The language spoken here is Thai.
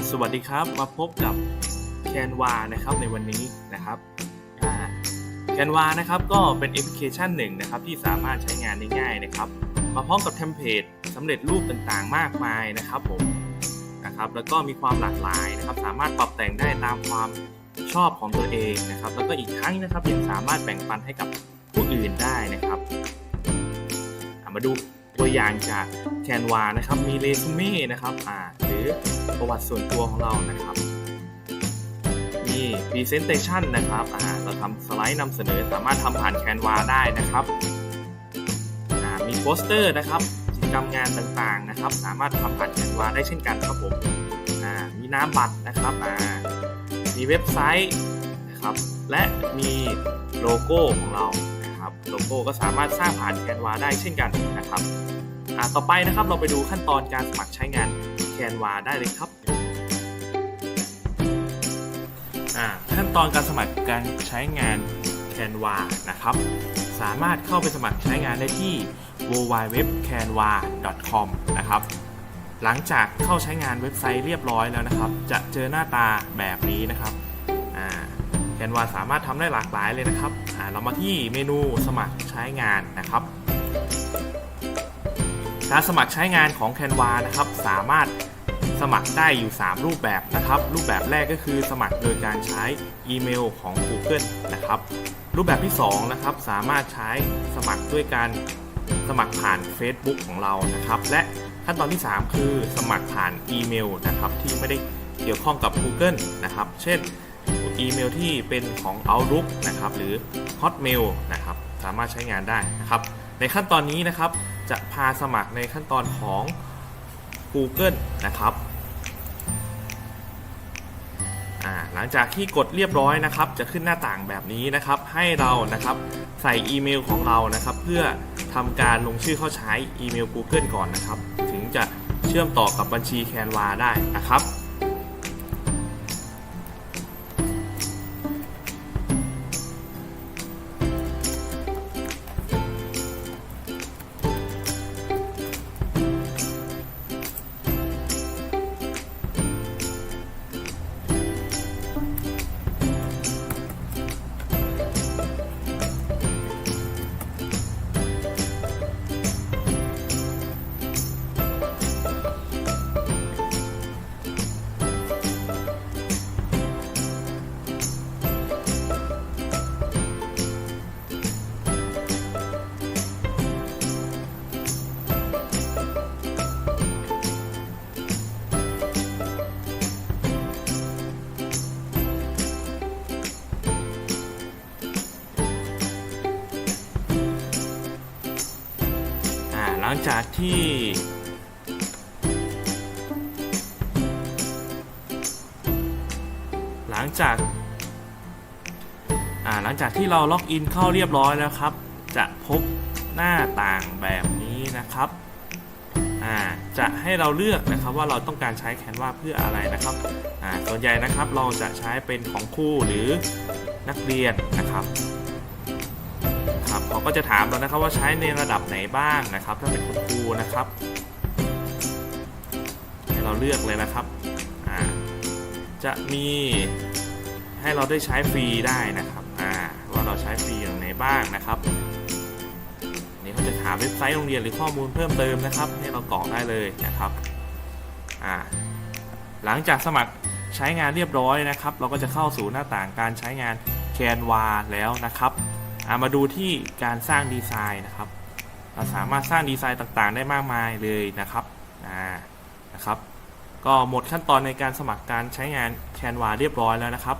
สวัสดีครับมาพบกับ Canva นะครับในวันนี้นะครับอ่า Canva นะครับก็เป็นแอปพลิเคชันหนึ่งนะครับที่สามารถใช้งานได้ง่ายนะครับ มาพร้อมกับเทมเพลตสำเร็จรูปต่างๆ มากมายนะครับผมนะครับแล้วก็มีความหลากหลายนะครับ สามารถปรับแต่งได้ตามความชอบของตัวเองนะครับ แล้วก็อีกทั้งนะครับยังสามารถแบ่งปันให้กับผู้อื่นได้นะครับมาดู ตัวอย่างจาก Canva นะครับ มีเรซูเม่นะครับอ่าหรือประวัติส่วนตัวของเรานะครับ มี Presentation นะครับอ่าเราทำสไลด์นำเสนอสามารถทำผ่าน Canva ได้นะครับอ่ามีโปสเตอร์นะครับกิจกรรมงานต่างๆนะครับ สามารถทำผ่าน Canva ได้เช่นกันครับผมอ่ามีนามบัตรนะครับอ่ามีเว็บไซต์นะครับ และมีโลโก้ของเรา นะครับโลโก้ก็สามารถสร้างผ่าน Canva ได้เช่นกันนะครับต่อไปนะครับเราไปดูขั้นตอนการสมัครใช้งาน Canva ได้เลยครับขั้นตอนการสมัครการใช้งาน Canva นะครับ สามารถเข้าไปสมัครใช้งานได้ที่ www.canva.com นะครับหลังจากเข้าใช้งานเว็บไซต์เรียบร้อยแล้วนะครับ จะเจอหน้าตาแบบนี้นะครับ Canva สามารถทำได้หลากหลายเลยนะครับเรามาที่เมนูสมัครใช้งานนะครับ การสมัครใช้งานของ Canva นะครับ สามารถสมัครได้อยู่ 3 รูปแบบนะครับ รูปแบบแรกก็คือสมัครโดยการใช้อีเมลของ Google นะครับ รูปแบบที่2นะครับสามารถใช้สมัครด้วยการสมัครผ่าน Facebook ของเรานะครับ และขั้นตอนที่ 3 คือสมัครผ่านอีเมลนะครับที่ไม่ได้เกี่ยวข้องกับ Google นะครับ เช่น อีเมลที่เป็นของ Outlook นะครับหรือ Hotmail นะครับสามารถใช้งานได้นะครับ ในขั้นตอนนี้นะครับจะพาสมัครในขั้นตอนของ Google นะครับหลังจากที่กดเรียบร้อยนะครับ จะขึ้นหน้าต่างแบบนี้นะครับ ให้เรานะครับใส่อีเมลของเรานะครับ เพื่อทำการลงชื่อเข้าใช้อีเมล Google ก่อนนะครับ ถึงจะเชื่อมต่อกับบัญชี Canva ได้นะครับ ลังจากที่ หลังจากอ่าหลังจากที่เราล็อกอินเข้าเรียบร้อยแล้วครับ จะพบหน้าต่างแบบนี้นะครับอ่าจะให้เราเลือกนะครับว่าเราต้องการใช้ Canva เพื่ออะไรนะครับอ่าส่วนใหญ่นะครับเราจะใช้เป็นของครูหรือนักเรียนนะครับ เขาก็จะถามเรานะครับว่าใช้ในระดับไหนบ้างนะครับ ถ้าเป็นคุณครูนะครับ ให้เราเลือกเลยนะครับ จะมีให้เราได้ใช้ฟรีได้นะครับว่าเราใช้ฟรีอย่างไหนบ้างนะครับนี่เขาจะถามเว็บไซต์โรงเรียนหรือข้อมูลเพิ่มเติมนะครับให้เรากรอกได้เลยนะครับหลังจากสมัครใช้งานเรียบร้อยนะครับ เราก็จะเข้าสู่หน้าต่างการใช้งาน Canva แล้วนะครับ มาดูที่การสร้างดีไซน์นะครับ เราสามารถสร้างดีไซน์ต่างๆ ได้มากมายเลยนะครับนะครับ ก็หมดขั้นตอนในการสมัครการใช้งาน Canva เรียบร้อยแล้วนะครับ